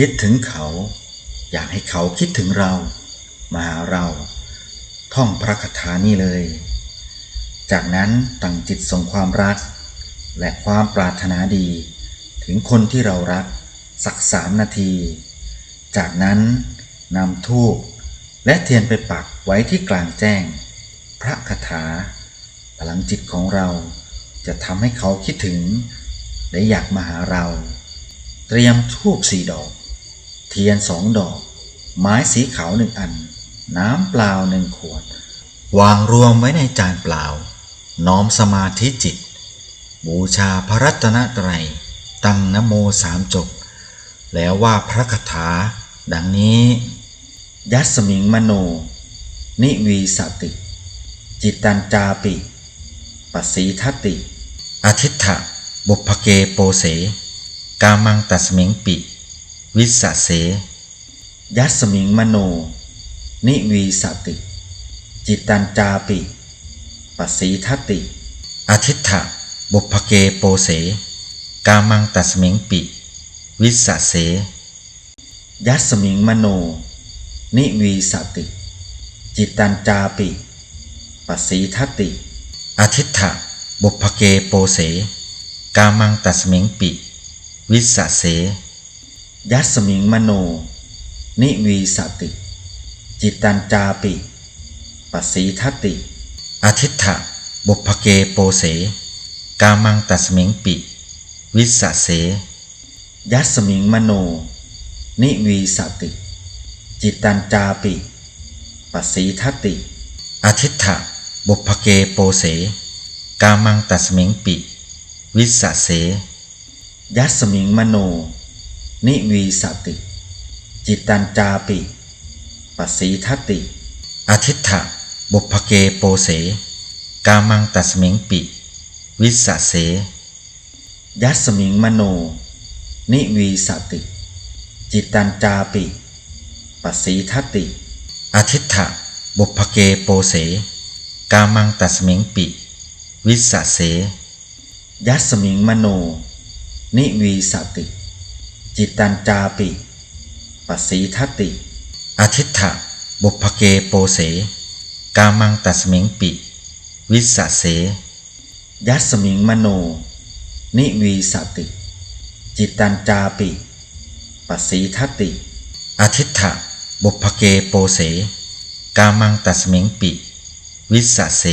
คิดถึงเขา อยากให้เขาคิดถึงเรา มาหาเรา ท่องพระคาถานี้เลย จากนั้นตั้งจิตส่งความรัก และความปรารถนาดี ถึงคนที่เรารักสักสามนาที จากนั้นนำทูบและเทียนไปปักไว้ที่กลางแจ้ง พระคาถา พลังจิตของเราจะทำให้เขาคิดถึง และอยากมาหาเรา เตรียมทูบสี่ดอก ทียนสองดอก ไม้สีขาวหนึ่งอัน น้ำเปล่าหนึ่งขวด วางรวมไว้ในจานเปล่า น้อมสมาธิจิต บูชาพระรัตนตรัย ตั้งนโมสามจบ แล้วว่าพระคาถา ดังนี้ ยัสมิงมโน นิวีสติ จิตตัญจาปิ ปัสสีทัตติอาทิตถะบุพเกโปเส กามังตัสมิงปิ วิสสะเส ยัสมิงมโน นิวีสติ จิตตัญจาปิ ปสีทัตติอาทิตถะบุพเกโปเส กามังตัสมิงปิ วิสสะเส ยัสมิงมโน นิวีสติ จิตตัญจาปิ ปสีทัตติอาทิตถะบุพเกโปเส กามังตัสมิงปิ วิสสะเส ยัสมิงมโน นิวีสติ จิตตัญจาปิ ปัสสีทัตติ อาทิตถะบุพเกโปเส กามังตัสมิงปิ วิสสะเส ยัสมิงมโน นิวีสติ จิตตัญจาปิ ปัสสีทัตติ อาทิตถะบุพเกโปเส กามังตัสมิงปิ วิสสะเส ยัสมิงมโน นิวีสติ จิตตัญจาปิปัสสีทัตติอาทิตถะบุพเกโปเส กามังตัสมิงปิ วิสสะเส ยัสมิงมโน นิวีสติ จิตตัญจาปิปัสสีทัตติอาทิตถะบุพเกโปเส กามังตัสมิงปิ วิสสะเส ยัสมิงมโน นิวีสติ จิตตัญจาปิปัสสีทัติอาทิตถะบุพเกโปเส กามังตัสมิงปิ วิสสะเส ยัสมิงมโน นิวีสติ จิตตัญจาปิปัสสีทัติอาทิตถะบุพเกโปเส กามังตัสมิงปิ วิสสะเส